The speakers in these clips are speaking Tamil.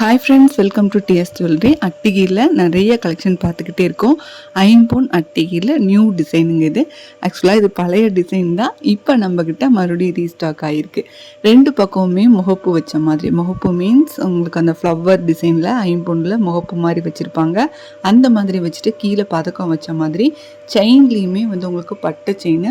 Hi friends welcome to DS jewellery அட்டிகியில் நிறைய கலெக்ஷன் பார்த்துக்கிட்டே இருக்கோம். ஐம்பொன் அட்டிகியில் நியூ டிசைனுங்க இது. ஆக்சுவலாக இது பழைய டிசைன் தான். இப்போ நம்மக்கிட்ட மறுபடியும் ரீஸ்டாக் ஆகிருக்கு ரெண்டு பக்கமுமே முகப்பு வச்ச மாதிரி. முகப்பு மீன்ஸ் உங்களுக்கு அந்த ஃப்ளவர் டிசைனில் ஐம்பொனில் முகப்பு மாதிரி வச்சுருப்பாங்க. அந்த மாதிரி வச்சுட்டு கீழே பதக்கம் வச்ச மாதிரி செயின்லேயுமே வந்து உங்களுக்கு பட்டை செயின்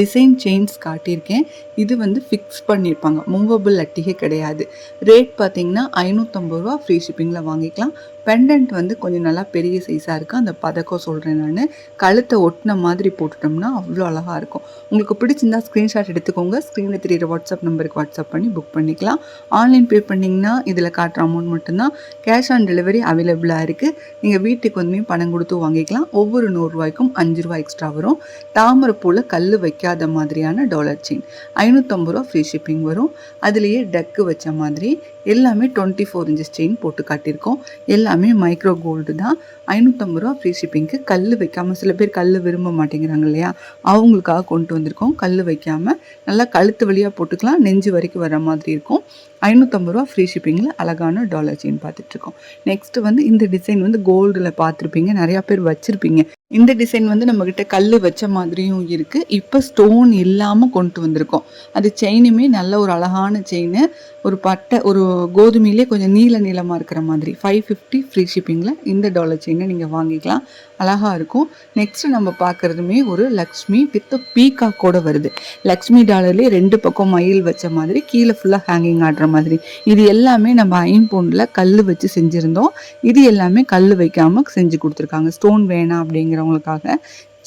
டிசைன் செயின்ஸ் காட்டியிருக்கேன். இது வந்து ஃபிக்ஸ் பண்ணியிருப்பாங்க. மூவபிள் அட்டிகை கிடையாது. ரேட் பார்த்தீங்கன்னா ஐநூற்றம்பது ரூபா ஃப்ரீ ஷிப்பிங்கில் வாங்கிக்கலாம். பெண்டன்ட் வந்து கொஞ்சம் நல்லா பெரிய சைஸாக இருக்குது அந்த பதக்கம் சொல்கிறேன் நான். கழுத்தை ஒட்டின மாதிரி போட்டுட்டோம்னா அவ்வளோ அழகாக இருக்கும். உங்களுக்கு பிடிச்சிருந்தா ஸ்க்ரீன்ஷாட் எடுத்துக்கோங்க. ஸ்க்ரீனில் தெரியிற வாட்ஸ்அப் நம்பருக்கு வாட்ஸ்அப் பண்ணி புக் பண்ணிக்கலாம். ஆன்லைன் பே பண்ணிங்கன்னா இதில் காட்டுற அமௌண்ட் மட்டும்தான் கேஷ் ஆன் டெலிவரி அவைலபிளாக இருக்குது நீங்கள் வீட்டுக்கு வந்து பணம் கொடுத்து வாங்கிக்கலாம். ஒவ்வொரு நூறுரூவாய்க்கும் அஞ்சு ரூபா எக்ஸ்ட்ரா வரும். தாமரைப்பூவில் கல் வைக்காத மாதிரியான டாலர் செயின் ஐநூற்றம்பது ரூபா ஃப்ரீ ஷிப்பிங் வரும். அதுலேயே டக்கு வச்ச மாதிரி. எல்லாமே டுவெண்ட்டி ஃபோர் இன்ச்சஸ் செயின் போட்டு காட்டியிருக்கோம். எல்லாமே மைக்ரோ கோல்டு தான். ஐநூற்றம்பது ரூபா ஃப்ரீ ஷிப்பிங்க்கு கல் வைக்காமல் சில பேர் கல் விரும்ப மாட்டேங்கிறாங்க இல்லையா? அவங்களுக்காக கொண்டு வந்திருக்கோம். கல் வைக்காமல் நல்லா கழுத்து வழியாக போட்டுக்கலாம். நெஞ்சு வரைக்கும் வர மாதிரி இருக்கும். ஐநூற்றம்பது ரூபா ஃப்ரீ ஷிப்பிங்கில் அழகான டாலர் செயின் பார்த்துட்ருக்கோம் நெக்ஸ்ட்டு வந்து இந்த டிசைன் வந்து கோல்டில் பார்த்துருப்பீங்க. நிறையா பேர் வச்சுருப்பீங்க. இந்த டிசைன் வந்து நம்மக்கிட்ட கல் வச்ச மாதிரியும் இருக்குது இப்போ ஸ்டோன் இல்லாமல் கொண்டு வந்திருக்கோம். அது செயினுமே நல்ல ஒரு அழகான செயின் ஒரு பட்டை ஒரு கோதுமையிலே கொஞ்சம் நீல நீளமாக இருக்கிற மாதிரி. ஃபைவ் ஃபிஃப்டி ஃப்ரீ ஷிப்பிங்கில் இந்த டாலர் செயினை நீங்கள் வாங்கிக்கலாம். அழகாக இருக்கும். நெக்ஸ்ட் நம்ம பார்க்குறதுமே ஒரு லக்ஷ்மி வித் பீகாக்கோட வருது. லக்ஷ்மி டாலர்லேயே ரெண்டு பக்கம் மயில் வச்ச மாதிரி கீழே ஃபுல்லாக ஹேங்கிங் ஆடுற மாதிரி. இது எல்லாமே நம்ம ஐம்பொண்டில் கல் வச்சு செஞ்சுருந்தோம். இது எல்லாமே கல் வைக்காமல் செஞ்சு கொடுத்துருக்காங்க. ஸ்டோன் வேணாம் அப்படிங்கிறவங்களுக்காக.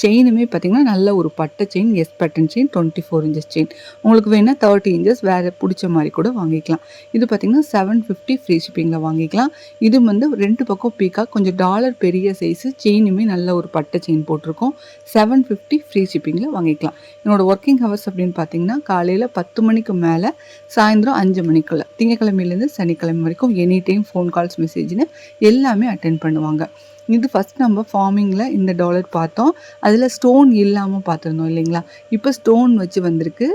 செயினுமே பார்த்திங்கன்னா நல்ல ஒரு பட்டை chain S button chain twenty four inches chain. உங்களுக்கு வேணால் தேர்ட்டி இன்ச்சஸ் வேறு பிடிச்ச மாதிரி கூட வாங்கிக்கலாம். இது பார்த்திங்கன்னா செவன் ஃபிஃப்டி ஃப்ரீ ஷிப்பிங்கில் வாங்கிக்கலாம். இது வந்து ரெண்டு பக்கம் பீக்காக கொஞ்சம் டாலர் பெரிய சைஸு செயினுமே நல்ல ஒரு பட்டை செயின் போட்டிருக்கோம். செவன் ஃபிஃப்டி ஃப்ரீ ஷிப்பிங்கில் வாங்கிக்கலாம். என்னோடய ஒர்க்கிங் ஹவர்ஸ் அப்படின்னு பார்த்தீங்கன்னா காலையில் பத்து மணிக்கு மேலே சாயந்தரம் அஞ்சு மணிக்குள்ளே. திங்கக்கிழமையிலேருந்து சனிக்கிழமை வரைக்கும் எனி டைம் ஃபோன் கால்ஸ் மெசேஜ்னு எல்லாமே அட்டென்ட் பண்ணுவாங்க. இது ஃபஸ்ட் நம்ம ஃபார்மிங்கில் இந்த டாலர் பார்த்தோம். அதில் ஸ்டோன் இல்லாமல் பார்த்துருந்தோம் இல்லைங்களா? இப்போ ஸ்டோன் வச்சு வந்திருக்கு.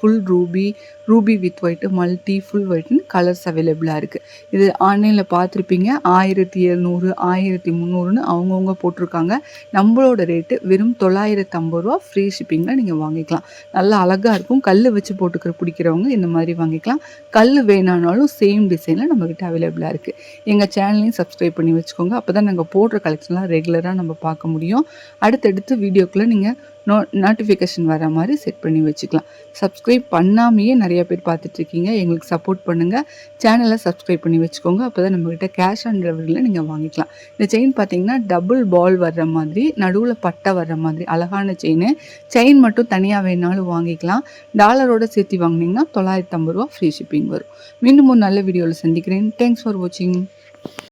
Full ruby ruby with white multi full ஒயிட்னு colours அவைலபிளாக இருக்குது இது ஆன்லைனில் பார்த்துருப்பீங்க. ஆயிரத்தி எழுநூறு ஆயிரத்தி முந்நூறுன்னு அவங்கவுங்க போட்டிருக்காங்க. நம்மளோட ரேட்டு வெறும் தொள்ளாயிரத்து ஐம்பது ரூபா ஃப்ரீ ஷிப்பிங்கில் நீங்கள் வாங்கிக்கலாம். நல்லா அழகாக இருக்கும். கல் வச்சு போட்டுக்கிற பிடிக்கிறவங்க இந்த மாதிரி வாங்கிக்கலாம். கல் வேணானாலும் சேம் டிசைனில் நம்மக்கிட்ட அவைலபிளாக இருக்குது எங்கள் சேனலையும் சப்ஸ்கிரைப் பண்ணி வச்சுக்கோங்க. அப்போ தான் நாங்கள் போடுற கலெக்ஷன்லாம் ரெகுலராக நம்ம பார்க்க முடியும். அடுத்தடுத்து வீடியோக்குள்ளே நீங்கள் நோ நோட்டிஃபிகேஷன் வர மாதிரி செட் பண்ணி வச்சுக்கலாம். சப்ஸ்கிரைப் பண்ணாமையே நிறைய பேர் பார்த்துட்ருக்கீங்க எங்களுக்கு சப்போர்ட் பண்ணுங்கள் சேனலை சப்ஸ்கிரைப் பண்ணி வச்சுக்கோங்க. அப்போ தான் நம்மக்கிட்ட கேஷ் ஆன் டெலிவரியில் நீங்கள் வாங்கிக்கலாம். இந்த செயின் பார்த்தீங்கன்னா டபுள் பால் வர்ற மாதிரி நடுவில் பட்டை வர்ற மாதிரி அழகான செயின் செயின் மட்டும் தனியாக வேணாலும் வாங்கிக்கலாம். டாலரோட சேர்த்து வாங்கினீங்கன்னா தொள்ளாயிரத்தி ஐம்பது ரூபா ஃப்ரீ ஷிப்பிங் வரும். மீண்டும் ஒரு நல்ல வீடியோவில் சந்திக்கிறேன். தேங்க்ஸ் ஃபார் வாட்சிங்